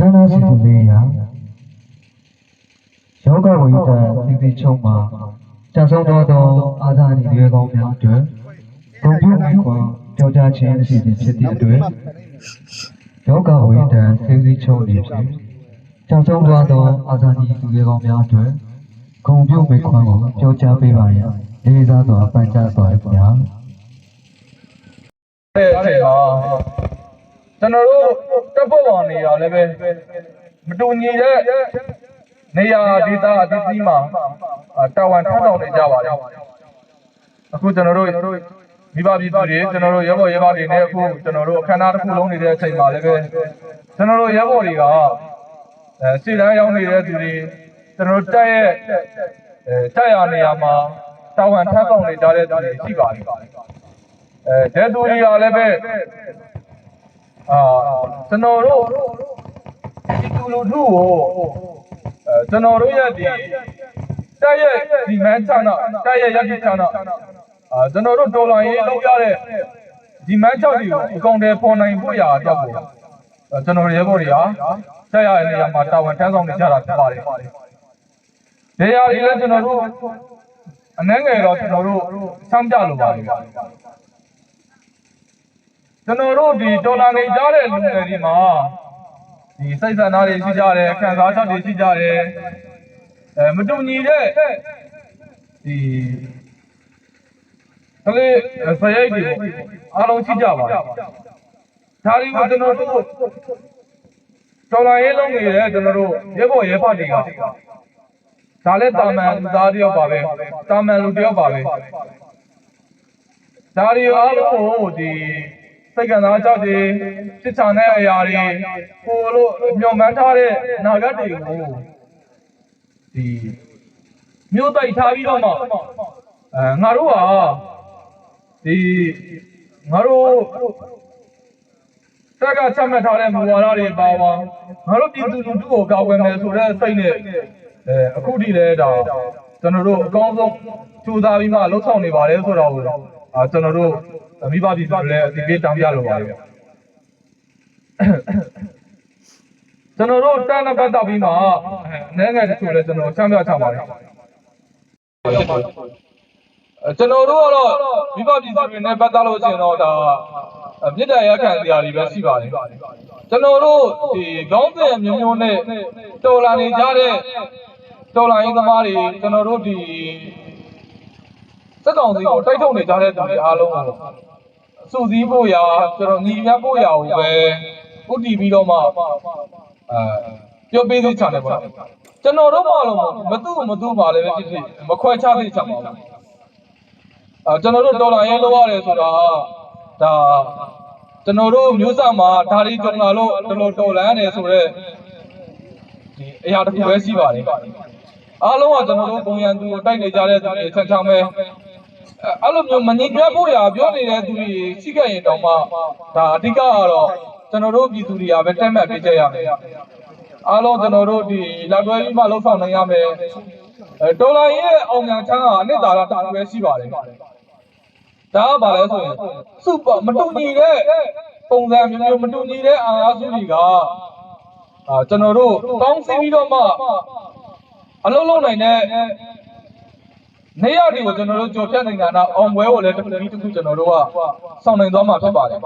ခန္ဓာစီစဉ်လေးရာယောဂဝိတ္တစီစီချုံမှာတန်ဆုံးတော်သောအာသာနီတွေကောင်းများအတွက်ဂုဏ်ပြုမိကွာကြောကြားခြင်းအစီအစဉ်ဖြစ်သည့်အတွက်ယောဂဝိတ္တစီစီချုံနေဖြင့်တန်ဆုံးတော်သောအာသာနီသူတွေကောင်းများအတွက်ဂုဏ်ပြုမိခွန်းကိုကြောကြားပေးပါရန်လေးစားစွာပန်ကြားစွာခင်ဗျာတဲ့အချိန်မှာ ကျွန်တော်တို့တပ်ဖွဲ့ဝင်နေရာလည်းပဲမတူညီတဲ့နေရာဒေသအသီးသီးမှာအာတာဝန်ထမ်းဆောင်နေကြပါတယ်အခုကျွန်တော်တို့မိဘပြည်သူတွေကျွန်တော်တို့ရဲဘော်ရဲဘော်တွေနဲ့အခုကျွန်တော်တို့အခမ်းအနားတစ်ခုလုံးနေတဲ့အချိန်မှာလည်းပဲကျွန်တော်တို့ရဲဘော်တွေကအဲစီတန်းရောက်နေတဲ့သူတွေကျွန်တော်တို့တက်ရဲ့အဲတက်ရနေရာမှာတာဝန်ထမ်းဆောင်နေကြတဲ့သူတွေရှိပါတယ်အဲတဲ့သူကြီးကလည်းပဲ အာကျွန်တော်တို့ဒီသူလူထုကိုအဲကျွန်တော်တို့ရဲ့ဒီတက်ရဲ့ဒီမန်းချနာတက်ရဲ့ရည်ချနာအာကျွန်တော်တို့ဒေါ်လာရေးလောက်ရတဲ့ဒီမန်းချောက်ဒီကိုအကောင့်တွေပေါ်နိုင်ဖို့ရာအတွက်ကိုအဲကျွန်တော်ရဲဘော်တွေဟာတက်ရတဲ့နေရာမှာတာဝန်ထမ်းဆောင်နေကြတာဖြစ်ပါတယ်။နေရာကြီးလည်းကျွန်တော်တို့အနှဲငယ်တော့ကျွန်တော်တို့ဆမ်းပြလိုပါတယ်ဗျာ။ ကျွန်တော်တို့ဒီဒေါ်လာနေကြတဲ့လူငယ်တွေမှာဒီစိတ်ဆန္ဒတွေရှိကြတယ်ခံစားချက်တွေရှိကြတယ်အဲမတူညီတဲ့ဒီကလေးဖရိုက်တွေပေါ့အားလုံးရှိကြပါတယ်ဒါတွေကိုကျွန်တော်တို့ဒေါ်လာရေးလုံးနေတဲ့ကျွန်တော်တို့ရဲဘော်ရဲဖတ်တွေကဒါလည်းတာမန်လူသားတယောက်ပါပဲတာမန်လူတယောက်ပါပဲဒါတွေအားလုံးကိုဒီ စိတ်ကံသားကြောက်တွေစစ်ချာတဲ့အရာတွေကိုလို့မျှော်မှန်းထားတဲ့နာဂတ်တွေကိုဒီမြို့တိုက်ထားပြီးတော့မှအဲငါတို့ဟာဒီငါတို့တက်ကချမှတ်ထားတဲ့မူဝါဒတွေပါဝါငါတို့ပြည်သူလူထုကိုကာကွယ်မယ်ဆိုတဲ့စိတ်နဲ့အဲအခုထိလည်းဒါကျွန်တော်တို့အကောင်းဆုံးစူးစမ်းပြီးမှလှုပ်ဆောင်နေပါတယ်ဆိုတော့ အာကျွန်တော်တို့မိဘပြည်သူတွေလည်းအသိပေးတောင်းပြလိုပါတယ်ကျွန်တော်တို့တန်းနဲ့ပတ်သက်ပြီးမှအနေငယ်တချို့လည်းကျွန်တော်ချမ်းပြချပါတယ်အဲကျွန်တော်တို့ကတော့မိဘပြည်သူတွေနဲ့ပတ်သက်လို့ရှိရင်တော့ဒါမြစ်တရခံတရားတွေပဲရှိပါတယ်ကျွန်တော်တို့ဒီခေါင်းစဉ်မျိုးမျိုးနဲ့တော်လာနေကြတဲ့တော်လာရင်သမားတွေကျွန်တော်တို့ဒီ စက်ကောင်စီကိုတိုက်ထုတ်နေကြတဲ့သူတွေအားလုံးကိုစုစည်းဖို့ရာကျွန်တော်ညီမြတ်ဖို့ရာကိုပဲဥတည်ပြီးတော့မှအဲပြောပေးသေးချင်တယ်ပေါ့နော်ကျွန်တော်တို့မှလို့မသူ့မသူ့ပါလည်းပဲဖြစ်ဖြစ်မခွဲခြားသေးချင်ပါဘူးအဲကျွန်တော်တို့ဒေါ်လာရေးလောက်ရတယ်ဆိုတာဒါကျွန်တော်တို့မျိုးဆက်မှာဒါလေးကြုံလာလို့တော်တော်တော်လန်းနေဆိုတော့ဒီအရာတစ်ခုပဲရှိပါတယ်အားလုံးကကျွန်တော်တို့ပုံရန်သူကိုတိုက်နေကြတဲ့သူတွေဆန်းချောင်းပဲ အဲ့လိုမျိုးမငြိမ်ပြတ်ဖို့ရာပြောနေတဲ့သူတွေရှိခဲ့ရင်တောင်မှဒါအဓိကကတော့ကျွန်တော်တို့ပြည်သူတွေကပဲတက်မှတ်ပေးကြရမယ်အားလုံးကျွန်တော်တို့ဒီလက်တွဲပြီးမှလှုပ်ဆောင်နိုင်ရမယ်အဲဒေါ်လာရဲ့အောင်မြင်ချမ်းကအနှစ်သာရတစ်ခုပဲရှိပါတယ်ဒါကဘာလဲဆိုရင်စုပမတူညီတဲ့ပုံစံမျိုးမျိုးမတူညီတဲ့အာအားစုတွေကအာကျွန်တော်တို့ကောင်းစည်းပြီးတော့မှအလုံးလုံးနိုင်တဲ့ နေရာတွေကိုကျွန်တော်တို့ကြော်ဖြတ်နေတာတော့အောင်ပွဲကိုလည်းတစ်ခုပြီးတစ်ခုကျွန်တော်တို့ကစောင့်နိုင်သွားမှာဖြစ်ပါတယ်